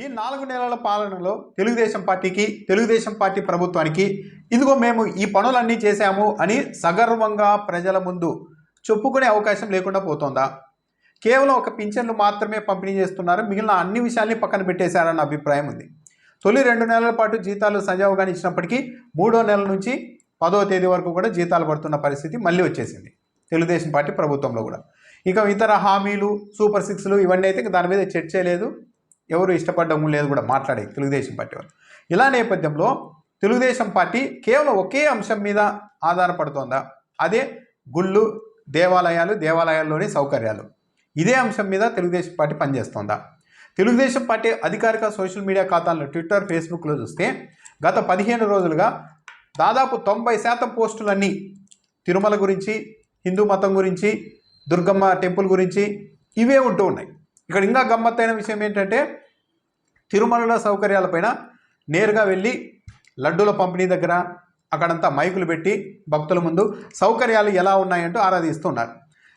ఈ నాలుగు నెలల పాలనలో తెలుగుదేశం పార్టీకి తెలుగుదేశం పార్టీ ప్రభుత్వానికి ఇదిగో మేము ఈ పనులన్నీ చేశాము అని సగర్వంగా ప్రజల ముందు చెప్పుకునే అవకాశం లేకుండా పోతోందా? కేవలం ఒక పింఛన్లు మాత్రమే పంపిణీ చేస్తున్నారు మిగిలిన అన్ని విషయాల్ని పక్కన పెట్టేశారన్న అభిప్రాయం ఉంది. తొలి రెండు నెలల పాటు జీతాలు సజావుగానే ఇచ్చినప్పటికీ మూడో నెల నుంచి పదో తేదీ వరకు కూడా జీతాలు పడుతున్న పరిస్థితి మళ్ళీ వచ్చేసింది తెలుగుదేశం పార్టీ ప్రభుత్వంలో కూడా. ఇక ఇతర హామీలు సూపర్ సిక్స్లు ఇవన్నీ అయితే దాని మీద చర్చ లేదు. ఎవరు ఇష్టపడడం లేదు కూడా మాట్లాడే తెలుగుదేశం పార్టీ వాళ్ళు. ఇలా నేపథ్యంలో తెలుగుదేశం పార్టీ కేవలం ఒకే అంశం మీద ఆధారపడుతోందా? అదే గుళ్ళు దేవాలయాలు దేవాలయాల్లోని సౌకర్యాలు. ఇదే అంశం మీద తెలుగుదేశం పార్టీ పనిచేస్తోందా? తెలుగుదేశం పార్టీ అధికారిక సోషల్ మీడియా ఖాతాలను ట్విట్టర్ ఫేస్బుక్లో చూస్తే గత పదిహేను రోజులుగా దాదాపు తొంభై శాతం పోస్టులన్నీ తిరుమల గురించి హిందూ మతం గురించి దుర్గమ్మ టెంపుల్ గురించి ఇవే ఉంటూ ఉన్నాయి. ఇక్కడ ఇంకా గమ్మత్తైన విషయం ఏంటంటే తిరుమలలో సౌకర్యాలపైన నేరుగా వెళ్ళి లడ్డూల పంపిణీ దగ్గర అక్కడంతా మైకులు పెట్టి భక్తుల ముందు సౌకర్యాలు ఎలా ఉన్నాయంటూ ఆరాధిస్తున్నారు.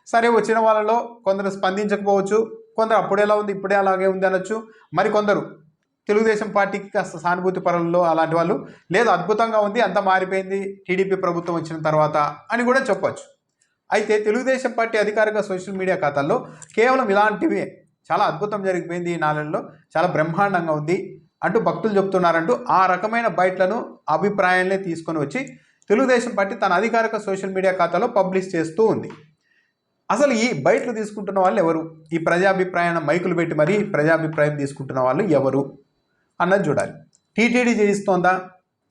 సరే వచ్చిన వాళ్ళలో కొందరు స్పందించకపోవచ్చు కొందరు అప్పుడు ఎలా ఉంది ఇప్పుడే అలాగే ఉంది అనొచ్చు. మరి కొందరు తెలుగుదేశం పార్టీకి కాస్త సానుభూతి పరులలో అలాంటి వాళ్ళు లేదు అద్భుతంగా ఉంది అంత మారిపోయింది టీడీపీ ప్రభుత్వం వచ్చిన తర్వాత అని కూడా చెప్పొచ్చు. అయితే తెలుగుదేశం పార్టీ అధికారిక సోషల్ మీడియా ఖాతాల్లో కేవలం ఇలాంటివే చాలా అద్భుతం జరిగిపోయింది ఈ నాలుగులో చాలా బ్రహ్మాండంగా ఉంది అంటూ భక్తులు చెప్తున్నారంటూ ఆ రకమైన బయట్లను అభిప్రాయాలనే తీసుకొని వచ్చి తెలుగుదేశం పార్టీ తన అధికారిక సోషల్ మీడియా ఖాతాలో పబ్లిష్ చేస్తూ ఉంది. అసలు ఈ బయటలు తీసుకుంటున్న వాళ్ళు ఎవరు? ఈ ప్రజాభిప్రాయాన్ని మైకులు పెట్టి మరీ ప్రజాభిప్రాయం తీసుకుంటున్న వాళ్ళు ఎవరు? అన్నది చూడాలి. టీటీడీ చేయిస్తోందా?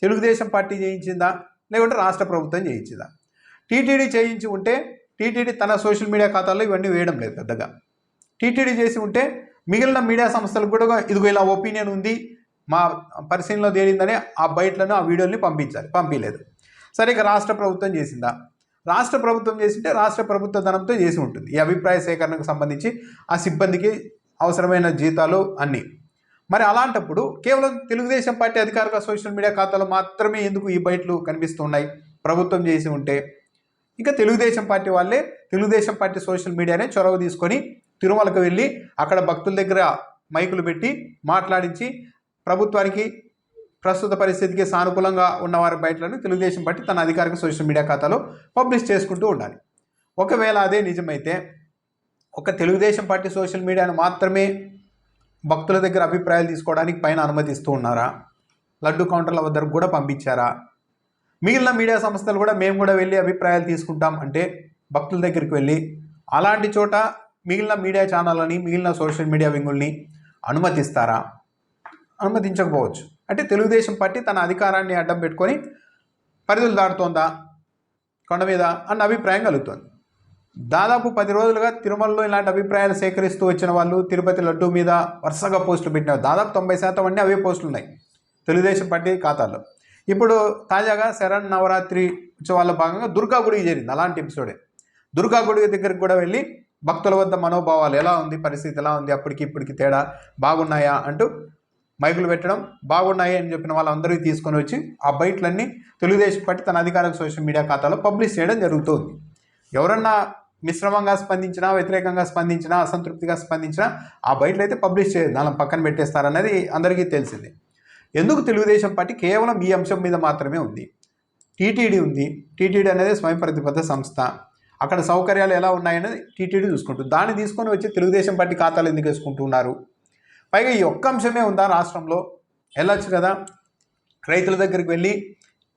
తెలుగుదేశం పార్టీ చేయించిందా? లేకుంటే రాష్ట్ర ప్రభుత్వం చేయించిందా? టీటీడీ చేయించి ఉంటే టీటీడీ తన సోషల్ మీడియా ఖాతాల్లో ఇవన్నీ వేయడం లేదు పెద్దగా. టీటీడీ చేసి ఉంటే మిగిలిన మీడియా సంస్థలకు కూడా ఇదిగో ఇలా ఒపీనియన్ ఉంది మా పరిశీలనలో తేలిందని ఆ బయటలను ఆ వీడియోని పంపించాలి పంపించలేదు సరే ఇక రాష్ట్ర ప్రభుత్వం చేసిందా? రాష్ట్ర ప్రభుత్వం చేసింటే రాష్ట్ర ప్రభుత్వ ధనంతో చేసి ఉంటుంది. ఈ అభిప్రాయ సేకరణకు సంబంధించి ఆ సిబ్బందికి అవసరమైన జీతాలు అన్నీ. మరి అలాంటప్పుడు కేవలం తెలుగుదేశం పార్టీ అధికారిక సోషల్ మీడియా ఖాతాలో మాత్రమే ఎందుకు ఈ బయట్లు కనిపిస్తున్నాయి? ప్రభుత్వం చేసి ఉంటే. ఇంకా తెలుగుదేశం పార్టీ వాళ్ళే తెలుగుదేశం పార్టీ సోషల్ మీడియానే చొరవ తీసుకొని తిరుమలకు వెళ్ళి అక్కడ భక్తుల దగ్గర మైకులు పెట్టి మాట్లాడించి ప్రభుత్వానికి ప్రస్తుత పరిస్థితికి సానుకూలంగా ఉన్నవారి బయటలను తెలుగుదేశం పార్టీ తన అధికారిక సోషల్ మీడియా ఖాతాలో పబ్లిష్ చేసుకుంటూ ఉండాలి. ఒకవేళ అదే నిజమైతే ఒక తెలుగుదేశం పార్టీ సోషల్ మీడియాను మాత్రమే భక్తుల దగ్గర అభిప్రాయాలు తీసుకోవడానికి పైన అనుమతిస్తూ ఉన్నారా? లడ్డు కౌంటర్ల వద్దకు కూడా పంపించారా? మిగిలిన మీడియా సంస్థలు కూడా మేము కూడా వెళ్ళి అభిప్రాయాలు తీసుకుంటాం అంటే భక్తుల దగ్గరికి వెళ్ళి అలాంటి చోట మిగిలిన మీడియా ఛానళ్ళని మిగిలిన సోషల్ మీడియా వింగుల్ని అనుమతిస్తారా? అనుమతించకపోవచ్చు. అంటే తెలుగుదేశం పార్టీ తన అధికారాన్ని అడ్డం పెట్టుకొని పరిధులు దాటుతోందా కొండ మీద అన్న అభిప్రాయం కలుగుతుంది. దాదాపు పది రోజులుగా తిరుమలలో ఇలాంటి అభిప్రాయాలు సేకరిస్తూ వచ్చిన వాళ్ళు తిరుపతి లడ్డు మీద వరుసగా పోస్టులు పెట్టిన దాదాపు తొంభై శాతం అన్నీ అవే పోస్టులు ఉన్నాయి తెలుగుదేశం పార్టీ ఖాతాల్లో. ఇప్పుడు తాజాగా శరణ్ నవరాత్రి ఉత్సవాల్లో భాగంగా దుర్గా గుడికి చేరింది. అలాంటి ఎపిసోడే దుర్గా గుడి దగ్గరికి కూడా వెళ్ళి భక్తుల వద్ద మనోభావాలు ఎలా ఉంది? పరిస్థితి ఎలా ఉంది? అప్పటికి ఇప్పటికి తేడా బాగున్నాయా? అంటూ మైకులు పెట్టడం బాగున్నాయి అని చెప్పిన వాళ్ళందరికీ తీసుకొని వచ్చి ఆ బయట్లన్నీ తెలుగుదేశం పార్టీ తన అధికారిక సోషల్ మీడియా ఖాతాలో పబ్లిష్ చేయడం జరుగుతుంది. ఎవరన్నా మిశ్రమంగా స్పందించినా వ్యతిరేకంగా స్పందించినా అసంతృప్తిగా స్పందించినా ఆ బయటలు అయితే పబ్లిష్ చేయదు దాని పక్కన పెట్టేస్తారనేది అందరికీ తెలిసింది. ఎందుకు తెలుగుదేశం పార్టీ కేవలం ఈ అంశం మీద మాత్రమే ఉంది? టీటీడీ ఉంది. టీటీడీ అనేది స్వయం ప్రతిబద్ధ సంస్థ. అక్కడ సౌకర్యాలు ఎలా ఉన్నాయని టీటీడీ చూసుకుంటుంది. దాన్ని తీసుకొని వచ్చి తెలుగుదేశం పార్టీ ఖాతాలు ఎందుకు వేసుకుంటున్నారు? పైగా ఈ ఒక్క అంశమే ఉందా రాష్ట్రంలో? వెళ్ళొచ్చు కదా. రైతుల దగ్గరికి వెళ్ళి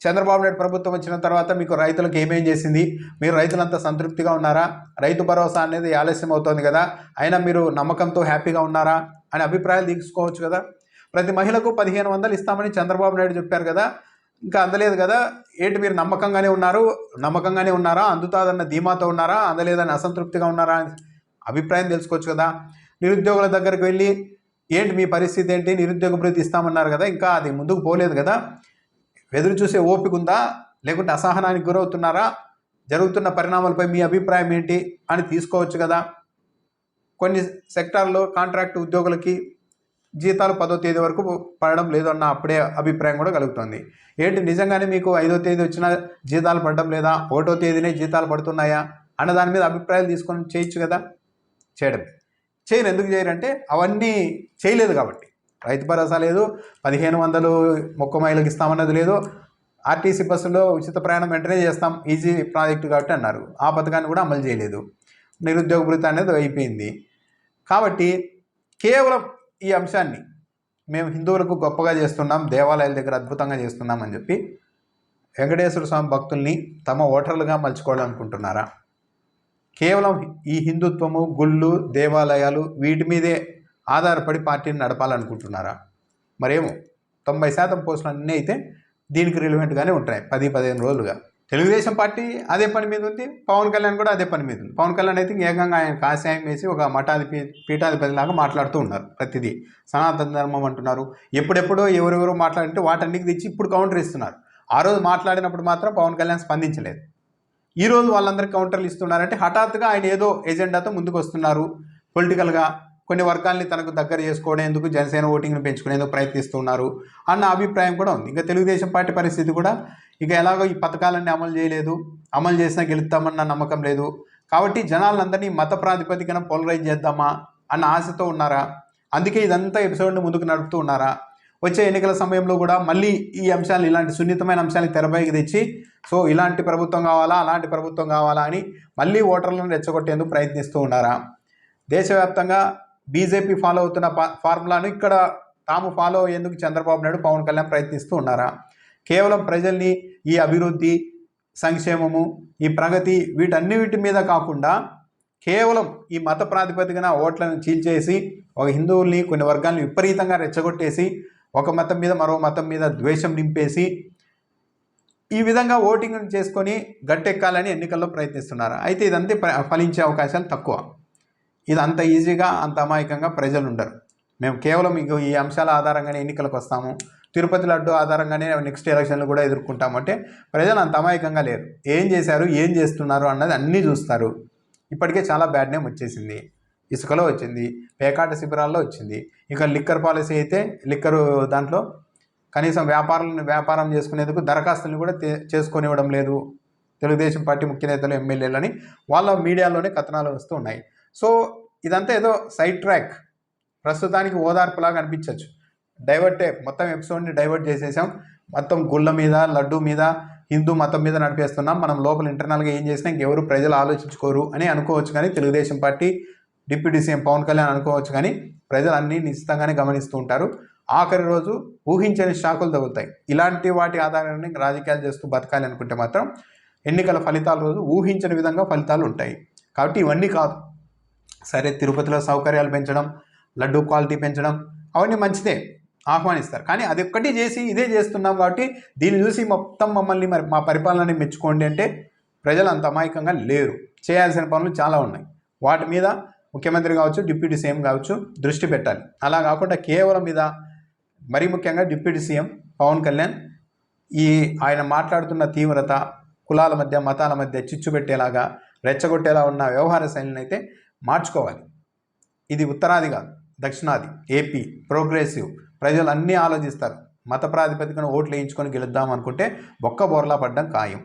చంద్రబాబు నాయుడు ప్రభుత్వం వచ్చిన తర్వాత మీకు రైతులకు ఏమేం చేసింది? మీరు రైతులంతా సంతృప్తిగా ఉన్నారా? రైతు భరోసా అనేది ఆలస్యం అవుతోంది కదా. అయినా మీరు నమ్మకంతో హ్యాపీగా ఉన్నారా? అనే అభిప్రాయాలు తీసుకోవచ్చు కదా. ప్రతి మహిళకు పదిహేను వందలు ఇస్తామని చంద్రబాబు నాయుడు చెప్పారు కదా. ఇంకా అందలేదు కదా? ఏంటి మీరు నమ్మకంగానే ఉన్నారు? నమ్మకంగానే ఉన్నారా? అందుతాదన్న ధీమాతో ఉన్నారా? అందలేదని అసంతృప్తిగా ఉన్నారా? అని అభిప్రాయం తెలుసుకోవచ్చు కదా. నిరుద్యోగుల దగ్గరికి వెళ్ళి ఏంటి మీ పరిస్థితి ఏంటి? నిరుద్యోగ భృతి ఇస్తామన్నారు కదా ఇంకా అది ముందుకు పోలేదు కదా. ఎదురు చూసే ఓపిక ఉందా? లేకుంటే అసహనానికి గురవుతున్నారా? జరుగుతున్న పరిణామాలపై మీ అభిప్రాయం ఏంటి? అని తీసుకోవచ్చు కదా. కొన్ని సెక్టార్లో కాంట్రాక్ట్ ఉద్యోగులకి జీతాలు పదో తేదీ వరకు పడడం లేదు అన్న అప్పుడే అభిప్రాయం కూడా కలుగుతుంది. ఏంటి నిజంగానే మీకు ఐదో తేదీ వచ్చిన జీతాలు పడడం లేదా ఒకటో తేదీనే జీతాలు పడుతున్నాయా అన్న దాని మీద అభిప్రాయాలు తీసుకొని చేయొచ్చు కదా? చేయడం. చేయను ఎందుకు చేయరంటే అవన్నీ చేయలేదు కాబట్టి. రైతు భరోసా లేదు పదిహేను వందలు మొక్క మైళ్ళకి ఇస్తామన్నది లేదు. ఆర్టీసీ బస్సులో ఉచిత ప్రయాణం వెంటనే చేస్తాం ఈజీ ప్రాజెక్టు కాబట్టి అన్నారు. ఆ పథకాన్ని కూడా అమలు చేయలేదు. నిరుద్యోగ భృతి అనేది అయిపోయింది. కాబట్టి కేవలం ఈ అంశాన్ని మేము హిందువులకు గొప్పగా చేస్తున్నాం దేవాలయాల దగ్గర అద్భుతంగా చేస్తున్నాం అని చెప్పి వెంకటేశ్వర స్వామి భక్తుల్ని తమ ఓటర్లుగా మలుచుకోవాలనుకుంటున్నారా? కేవలం ఈ హిందుత్వము గుళ్ళు దేవాలయాలు వీటి మీదే ఆధారపడి పార్టీని నడపాలనుకుంటున్నారా? మరేమో తొంభై శాతం పోస్టులు అన్నీ అయితే దీనికి రిలవెంట్గానే ఉంటాయి పది పదిహేను రోజులుగా. తెలుగుదేశం పార్టీ అదే పని మీద ఉంది పవన్ కళ్యాణ్ కూడా అదే పని మీద ఉంది. పవన్ కళ్యాణ్ అయితే ఏకంగా ఆయన కాషాయం వేసి ఒక మఠాధిపి పీఠాధిపతిలాగా మాట్లాడుతూ ఉన్నారు ప్రతిదీ. సనాతన ధర్మం అంటున్నారు. ఎప్పుడెప్పుడో ఎవరెవరో మాట్లాడితే వాటన్నిటికి తెచ్చి ఇప్పుడు కౌంటర్ ఇస్తున్నారు. ఆ రోజు మాట్లాడినప్పుడు మాత్రం పవన్ కళ్యాణ్ స్పందించలేదు. ఈ రోజు వాళ్ళందరికీ కౌంటర్లు ఇస్తున్నారంటే హఠాత్తుగా ఆయన ఏదో ఎజెండాతో ముందుకు వస్తున్నారు పొలిటికల్గా కొన్ని వర్గాల్ని తనకు దగ్గర చేసుకోవడానికి జనసేన ఓటింగ్ను పెంచుకునేందుకు ప్రయత్నిస్తున్నారు అన్న అభిప్రాయం కూడా ఉంది. ఇంకా తెలుగుదేశం పార్టీ పరిస్థితి కూడా ఇక ఎలాగో ఈ పథకాలన్నీ అమలు చేయలేదు. అమలు చేసినా గెలుస్తామన్న నమ్మకం లేదు. కాబట్టి జనాలందరినీ మత ప్రాతిపదికన పోలరైజ్ చేద్దామా అన్న ఆశతో ఉన్నారా? అందుకే ఇదంతా ఎపిసోడ్ని ముందుకు నడుపుతూ ఉన్నారా? వచ్చే ఎన్నికల సమయంలో కూడా మళ్ళీ ఈ అంశాలు ఇలాంటి సున్నితమైన అంశాలని తెరపైకి తెచ్చి సో ఇలాంటి ప్రభుత్వం కావాలా అలాంటి ప్రభుత్వం కావాలా అని మళ్ళీ ఓటర్లను రెచ్చగొట్టేందుకు ప్రయత్నిస్తూ ఉన్నారా? దేశవ్యాప్తంగా బీజేపీ ఫాలో అవుతున్న పా- ఫార్ములాను ఇక్కడ తాము ఫాలో అయ్యేందుకు చంద్రబాబు నాయుడు పవన్ కళ్యాణ్ ప్రయత్నిస్తూ ఉన్నారా? కేవలం ప్రజల్ని ఈ అభివృద్ధి సంక్షేమము ఈ ప్రగతి వీటన్నిటి మీద కాకుండా కేవలం ఈ మత ప్రాతిపదికన ఓట్లను చీల్చేసి ఒక హిందువుల్ని కొన్ని వర్గాలను విపరీతంగా రెచ్చగొట్టేసి ఒక మతం మీద మరో మతం మీద ద్వేషం నింపేసి ఈ విధంగా ఓటింగ్ చేసుకొని గట్టెక్కాలని ఎన్నికల్లో ప్రయత్నిస్తున్నారు. అయితే ఇదంతా ప్ర- ఫలించే అవకాశాలు తక్కువ. ఇది అంత ఈజీగా అంత అమాయకంగా ప్రజలు ఉండరు మేము కేవలం ఇంకో ఈ అంశాల ఆధారంగానే ఎన్నికలకు వస్తాము. తిరుపతి లడ్డు ఆధారంగానే నెక్స్ట్ ఎలక్షన్లు కూడా ఎదుర్కొంటామంటే ప్రజలు అంత అమాయకంగా లేరు. ఏం చేశారు? ఏం చేస్తున్నారు? అన్నది అన్నీ చూస్తారు. ఇప్పటికే చాలా బ్యాడ్ నేమ్ వచ్చేసింది. ఇసుకలో వచ్చింది. పేకాట శిబిరాల్లో వచ్చింది. ఇక లిక్కర్ పాలసీ అయితే లిక్కరు దాంట్లో కనీసం వ్యాపారాలను వ్యాపారం చేసుకునేందుకు దరఖాస్తులను కూడా చేసుకొనివ్వడం లేదు. తెలుగుదేశం పార్టీ ముఖ్య నేతలు ఎమ్మెల్యేలని వాళ్ళ మీడియాలోనే కథనాలు వస్తూ ఉన్నాయి. సో ఇదంతా ఏదో సైడ్ ట్రాక్ ప్రస్తుతానికి ఓదార్పులాగా అనిపించవచ్చు డైవర్టే మొత్తం ఎపిసోడ్ని డైవర్ట్ చేసేసాం. మొత్తం గుళ్ళ మీద లడ్డు మీద హిందూ మతం మీద నడిపేస్తున్నాం. మనం లోపల ఇంటర్నల్గా ఏం చేసినా ఎవరు ప్రజలు ఆలోచించుకోరు అని అనుకోవచ్చు కానీ Telugu Desam party deputy CM Pawan Kalyan అనుకోవచ్చు కానీ ప్రజలు అన్నీ నిశ్చితంగానే గమనిస్తూ ఉంటారు. ఆఖరి రోజు ఊహించని షాకులు తగులుతాయి. ఇలాంటి వాటి ఆధారంగానే రాజకీయాలు చేస్తూ బతకాలి అనుకుంటే మాత్రం ఎన్నికల ఫలితాల రోజు ఊహించని విధంగా ఫలితాలు ఉంటాయి. కాబట్టి ఇవన్నీ కాదు. సరే తిరుపతిలో సౌకర్యాలు పెంచడం లడ్డు క్వాలిటీ పెంచడం అవన్నీ మంచిదే. ఆహ్వానిస్తారు. కానీ అది ఒక్కటి చేసి ఇదే చేస్తున్నాం కాబట్టి దీన్ని చూసి మొత్తం మమ్మల్ని మరి మా పరిపాలనని మెచ్చుకోండి అంటే ప్రజలు అంత అమాయకంగా లేరు. చేయాల్సిన పనులు చాలా ఉన్నాయి. వాటి మీద ముఖ్యమంత్రి కావచ్చు డిప్యూటీ సీఎం కావచ్చు దృష్టి పెట్టాలి. అలా కాకుండా కేవలం మీద మరీ ముఖ్యంగా డిప్యూటీ సీఎం పవన్ కళ్యాణ్ ఈ ఆయన మాట్లాడుతున్న తీవ్రత కులాల మధ్య మతాల మధ్య చిచ్చు పెట్టేలాగా రెచ్చగొట్టేలా ఉన్న వ్యవహార శైలిని అయితే మార్చుకోవాలి. ఇది ఉత్తరాది కాదు దక్షిణాది ఏపీ ప్రోగ్రెసివ్ ప్రజలు అన్నీ ఆలోచిస్తారు. మత ప్రాతిపదికన ఓట్లు వేయించుకొని గెలుద్దాం అనుకుంటే బొక్క బోర్లా పడ్డం ఖాయం.